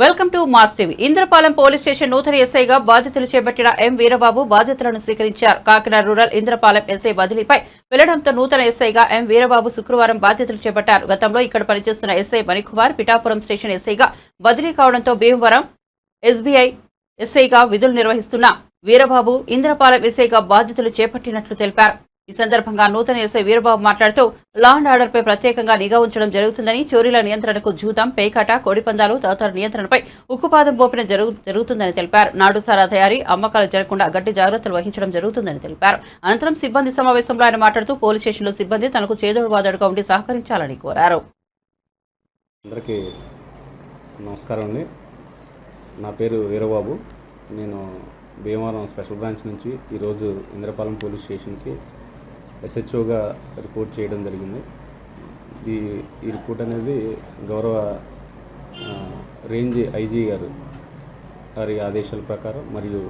Welcome to mass TV. Indrapalem police station నూతన ఎస్ఐగా బాధ్యతలు చేపట్టిన ఎం వీరబాబు బాధ్యతలను స్వీకరించారు. కాకినాడ రూరల్ ఇంద్రపాలెం ఎస్ఐ బదిలీపై వెళ్ళడంతో నూతన ఎస్ఐగా ఎం వీరబాబు శుక్రవారం బాధ్యతలు చేపట్టారు. గతంలో ఇక్కడ పనిచేస్తున్న ఎస్ఐ మణికుమార్ పిఠాపురం స్టేషన్ ఎస్ఐగా బదిలీ కావడంతో భీమవరం ఎస్బీఐ ఎస్ఐగా విధులు నిర్వహిస్తున్న వీరబాబు ఇంద్రపాలెం ఎస్ఐగా బాధ్యతలు చేపట్టినట్లు తెలిపారు. ఈ సందర్భంగా నూతన ఎస్ఐ వీరబాబు మాట్లాడుతూ లా అండ్ ఆర్డర్ పై ప్రత్యేకంగా నిఘా ఉంచడం జరుగుతుందని చోరీల నియంత్రణకు జూతం పేకాట కోడిపందాలు తదితర నియంత్రణపై ఉక్కుపాదం మోపిన జరుగు జరుగుతుందని తెలిపారు. నాడు సారా తయారీ అమ్మకాలు జరగకుండా గట్టి జాగ్రత్తలు వహించడం జరుగుతుందని తెలిపారు. అనంతరం సిబ్బంది సమావేశంలో ఆయన మాట్లాడుతూ పోలీస్ స్టేషన్లో సిబ్బంది తనకు చేదోడు వాదడుగా ఉండి సహకరించాలని కోరారు. అందరికీ నమస్కారం అండి. నా పేరు వీరబాబు. నేను భీమవరం స్పెషల్ బ్రాంచ్ నుంచి ఈరోజు ఇంద్రపాలెం పోలీస్ స్టేషన్కి ఎస్హెచ్ఓగా రిపోర్ట్ చేయడం జరిగింది. ఈ ఈ రిపోర్ట్ అనేది గౌరవ రేంజ్ ఐజీ గారు వారి ఆదేశాల ప్రకారం మరియు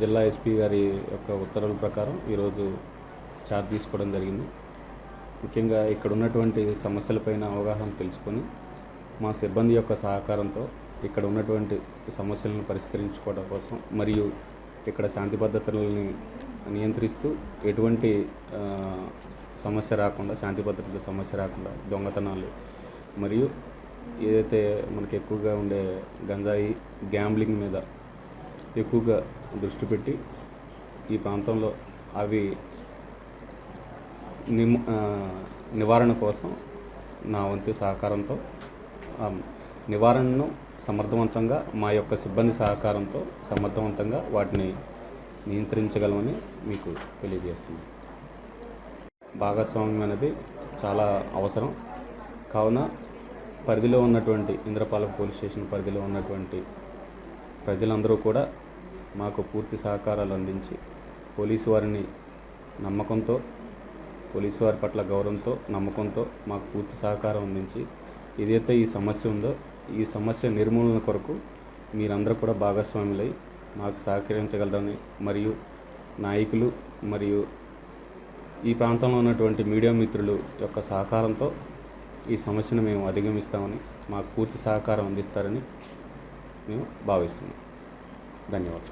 జిల్లా ఎస్పీ గారి యొక్క ఉత్తర్వుల ప్రకారం ఈరోజు ఛార్జ్ తీసుకోవడం జరిగింది. ముఖ్యంగా ఇక్కడ ఉన్నటువంటి సమస్యలపైన అవగాహన తెలుసుకొని మా సిబ్బంది యొక్క సహకారంతో ఇక్కడ ఉన్నటువంటి సమస్యలను పరిష్కరించుకోవడం కోసం మరియు ఇక్కడ శాంతి భద్రతలని నియంత్రిస్తూ ఎటువంటి సమస్య రాకుండా శాంతి భద్రతల సమస్య రాకుండా దొంగతనాలు మరియు ఏదైతే మనకి ఎక్కువగా ఉండే గంజాయి గ్యాంబ్లింగ్ మీద ఎక్కువగా దృష్టి పెట్టి ఈ ప్రాంతంలో అవి నివారణ కోసం నా వంతు సహకారంతో నివారణను సమర్థవంతంగా మా యొక్క సిబ్బంది సహకారంతో సమర్థవంతంగా వాటిని నియంత్రించగలమని మీకు తెలియజేస్తుంది భాగస్వామ్యం అనేది చాలా అవసరం. కావున పరిధిలో ఉన్నటువంటి ఇంద్రపాలెం పోలీస్ స్టేషన్ పరిధిలో ఉన్నటువంటి ప్రజలందరూ కూడా మాకు పూర్తి సహకారాలు అందించి పోలీసు వారిని నమ్మకంతో పోలీసు వారి పట్ల గౌరవంతో నమ్మకంతో మాకు పూర్తి సహకారం అందించి ఏదైతే ఈ సమస్య ఉందో ఈ సమస్య నిర్మూలన కొరకు మీరందరూ కూడా భాగస్వాములై మాకు సహకరించగలరని మరియు నాయకులు మరియు ఈ ప్రాంతంలో ఉన్నటువంటి మీడియా మిత్రులు యొక్క సహకారంతో ఈ సమస్యను మేము అధిగమిస్తామని మాకు పూర్తి సహకారం అందిస్తారని మేము భావిస్తున్నాం. ధన్యవాదాలు.